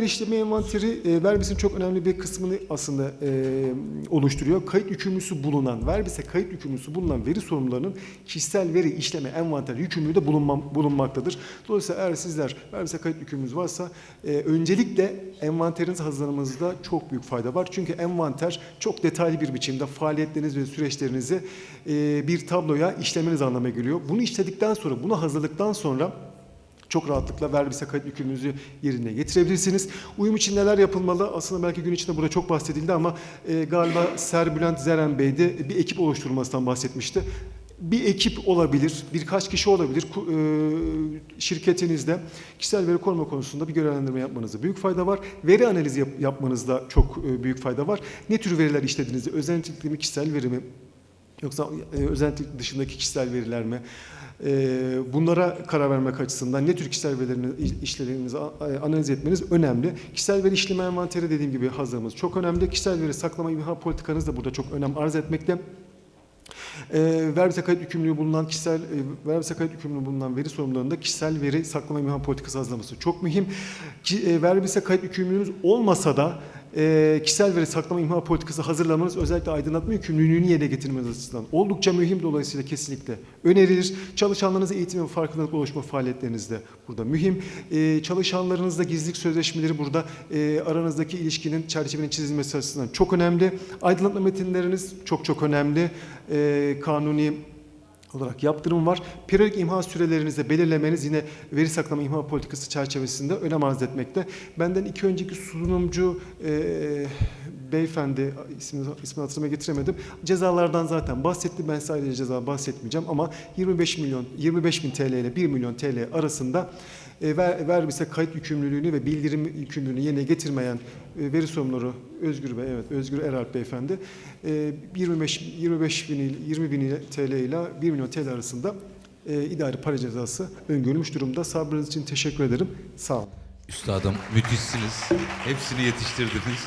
veri işleme envanteri e, Verbis'in çok önemli bir kısmını aslında e, oluşturuyor. Kayıt yükümlüsü bulunan, Verbis'e kayıt yükümlüsü bulunan veri sorumlularının kişisel veri işleme envanter yükümlülüğü de bulunma, bulunmaktadır. Dolayısıyla eğer sizler Verbis'e kayıt yükümlünüz varsa e, öncelikle envanterinizi hazırlamanızda çok büyük fayda var. Çünkü envanter çok detaylı bir biçimde faaliyetleriniz ve süreçlerinizi e, bir tabloya işlemeniz anlamına geliyor. Bunu işledikten sonra, bunu hazırladıktan sonra çok rahatlıkla verbise kayıt yükümlülüğünüzü yerine getirebilirsiniz. Uyum için neler yapılmalı? Aslında belki gün içinde burada çok bahsedildi ama e, galiba Serbülent Zeren Bey de bir ekip oluşturmasından bahsetmişti. Bir ekip olabilir, birkaç kişi olabilir. E, şirketinizde kişisel veri koruma konusunda bir görevlendirme yapmanızda büyük fayda var. Veri analizi yap- yapmanızda çok e, büyük fayda var. Ne tür veriler işlediğinizde, özellikle mi, kişisel veri mi, Yoksa e, özellikle dışındaki kişisel veriler mi? E, bunlara karar vermek açısından ne tür kişisel verilerini, işlerinizi analiz etmeniz önemli. Kişisel veri işleme envanteri dediğim gibi hazırlamamız çok önemli. Kişisel veri saklama imha politikanız da burada çok önem arz etmekte. E, verbise kayıt yükümlülüğü bulunan kişisel e, verbise kayıt yükümlülüğü bulunan veri sorumlularında kişisel veri saklama imha politikası hazırlaması çok mühim. Ki, e, verbise kayıt yükümlülüğünüz olmasa da e, kişisel veri saklama imha politikası hazırlamanız özellikle aydınlatma yükümlülüğünü yerine getirmeniz açısından oldukça mühim dolayısıyla kesinlikle önerilir. Çalışanlarınıza eğitim ve farkındalık oluşma faaliyetleriniz de burada mühim. E, çalışanlarınızla gizlilik sözleşmeleri burada e, aranızdaki ilişkinin çerçevenin çizilmesi açısından çok önemli. Aydınlatma metinleriniz çok çok önemli. E, kanuni olarak yaptırım var. Periyodik imha sürelerinizi belirlemeniz yine veri saklama imha politikası çerçevesinde önem arz etmekte. Benden iki önceki sunumcu e, beyefendi ismini, ismini hatırlamaya getiremedim. Cezalardan zaten bahsetti. Ben sadece ceza bahsetmeyeceğim ama 25 milyon 25 bin TL ile 1 milyon TL arasında e, ver, verbise kayıt yükümlülüğünü ve bildirim yükümlülüğünü yerine getirmeyen e, veri sorumluları Özgür Bey, evet Özgür Eralp Beyefendi e, 25 25 bin il- 20 bin TL ile 1 milyon TL arasında e, idari para cezası öngörülmüş durumda. Sabrınız için teşekkür ederim. Sağ olun. Üstadım müthişsiniz. Hepsini yetiştirdiniz.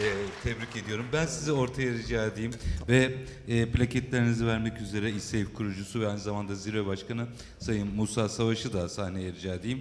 Ee, tebrik ediyorum. Ben size ortaya rica edeyim ve e, plaketlerinizi vermek üzere İSEV kurucusu ve aynı zamanda zirve başkanı Sayın Musa Savaş'ı da sahneye rica edeyim.